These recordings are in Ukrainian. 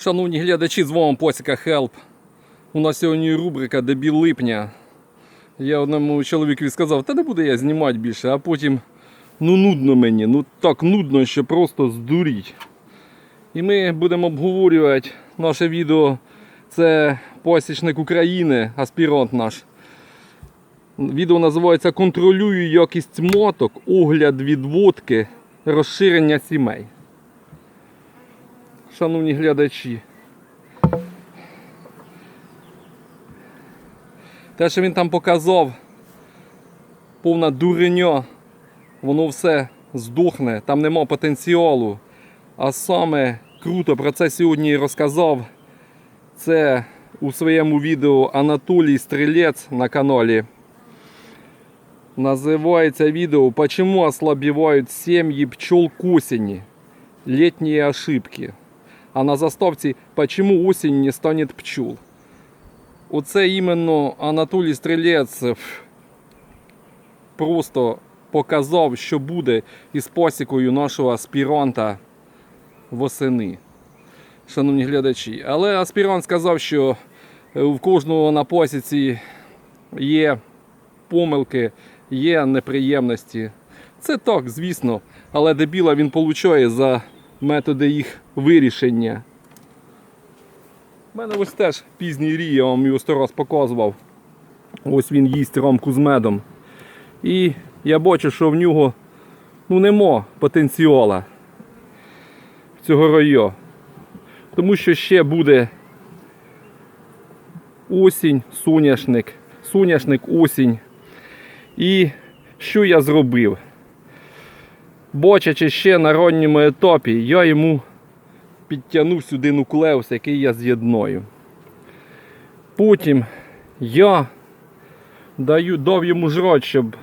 Шановні глядачі, з вами Посіка Хелп. У нас сьогодні рубрика Дебіл липня. Я одному чоловікові сказав, та не буду я знімати більше, а потім ну нудно мені, ну так нудно, що просто здуріть. І ми будемо обговорювати наше відео. Це посічник України, аспірант наш. Відео називається Контролюю якість моток, огляд відводки, розширення сімей. Шановні глядачі. Те, що він там показав, повна дурення, воно все здохне, там нема потенціалу. А саме круто про це сьогодні розказав. Це у своєму відео Анатолій Стрілець на каналі. Называется видео «Почему ослабевают семьи пчел к осени? Летние ошибки». А на заставці «Почему осень не станет пчел?» Оце іменно Анатолій Стрілець просто показав, що буде із пасікою нашого аспіранта восени. Шановні глядачі. Але аспірант сказав, що е, в кожного на пасіці є помилки, є неприємності. Це так, звісно, але дебіла він получає за методи їх вирішення. У мене ось теж пізній рій, я вам його сто раз показував. Ось він їсть рамку з медом. І я бачу, що в нього ну, нема потенціала цього рою. Тому що ще буде осінь, соняшник, соняшник, осінь. І що я зробив? Бачачи ще на ранньому етапі, я йому підтягнув сюди нуклеус, який я з'єднаю. Потім я даю, дав йому жрать, щоб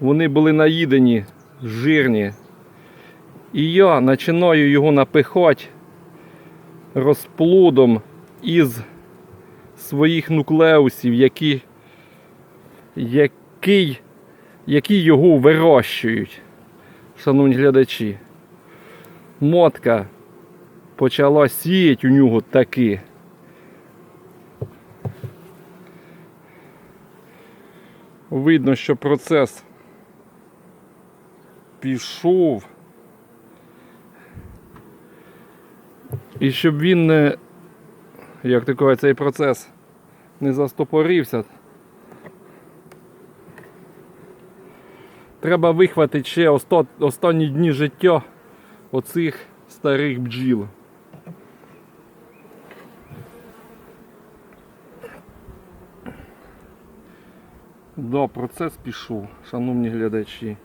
вони були наїдені, жирні. І я починаю його напихати розплодом із своїх нуклеусів, які, який, які його вирощують. Шановні глядачі, мотка почала сіяти у нього таки. Видно, що процес пішов. І щоб він не, як такий цей процес не застопорився, треба вихватити ще останні дні життя оцих старих бджіл. Да, процес пішов, шановні глядачі.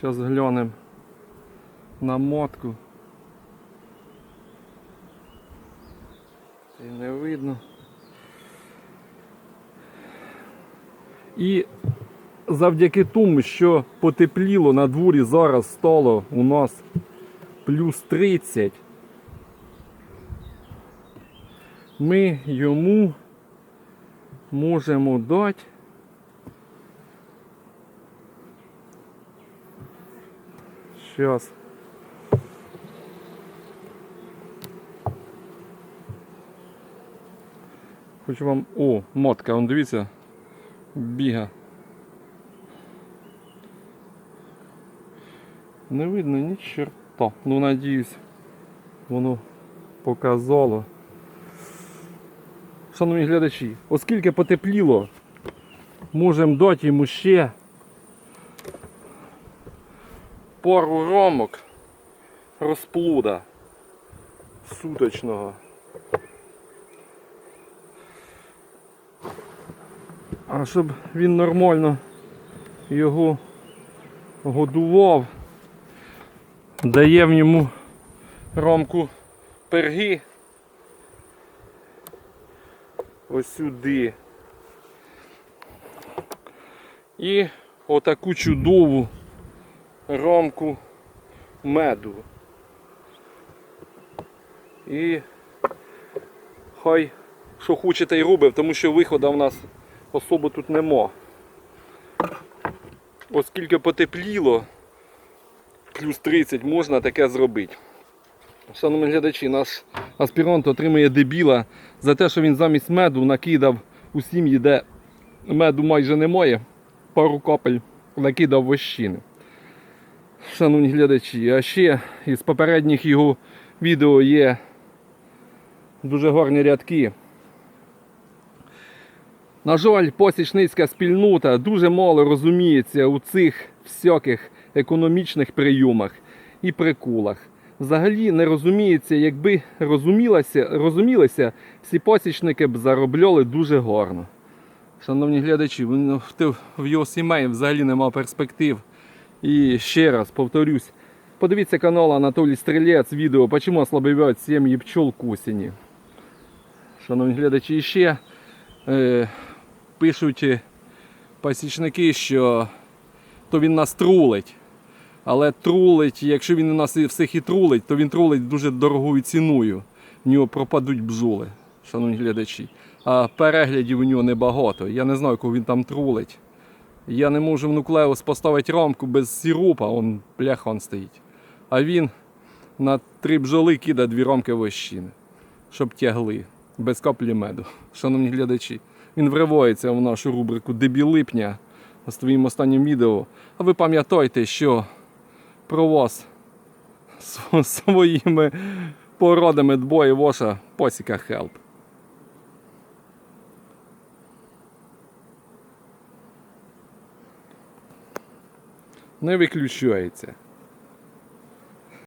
Зараз глянемо на мотку. І не видно. І завдяки тому, що потепліло на дворі зараз стало у нас плюс 30, ми йому можемо дати Сейчас. Хочу вам... О, мотка, он дивіться, біга. Не видно ні черта. Ну надіюсь, воно показало. Шановні глядачі, оскільки потепліло, можемо дати йому ще пару рамок розплода суточного. А щоб він нормально його годував, даємо йому рамку перги ось сюди. І отаку чудову рамку меду. І хай що хочете й робив, тому що виходу в нас особо тут нема. Оскільки потепліло, плюс 30 можна таке зробити. Шановні глядачі, наш аспірант отримує дебіла за те, що він замість меду накидав у сім'ї, де меду майже немає, пару капель накидав вощини. Шановні глядачі, а ще із попередніх його відео є дуже гарні рядки. На жаль, посічницька спільнота дуже мало розуміється у цих всяких економічних прийомах і приколах. Взагалі не розуміється, якби розумілося, розумілися, всі посічники б заробляли дуже гарно. Шановні глядачі, в- в його сімей взагалі нема перспектив. І ще раз повторюсь, подивіться канал Анатолій Стрілець, відео «Почему ослабевають сім'ї пчол к осені». Шановні глядачі, і ще е, пишуть е, пасічники, що то він нас трулить. Але трулить, якщо він у нас всіх і трулить, то він трулить дуже дорогою ціною. В нього пропадуть бджоли, шановні глядачі. А переглядів у нього небагато. Я не знаю, кого він там трулить. Я не можу в нуклеус поставити рамку без сиропа, он бляха он стоїть. А він на три бджоли кидає дві рамки вощини, щоб тягли, без каплі меду. Шановні глядачі, він вривається в нашу рубрику Дебі липня з твоїм останнім відео. А ви пам'ятайте, що про вас св- своїми породами дбає воша посіка Хелп. Не виключається.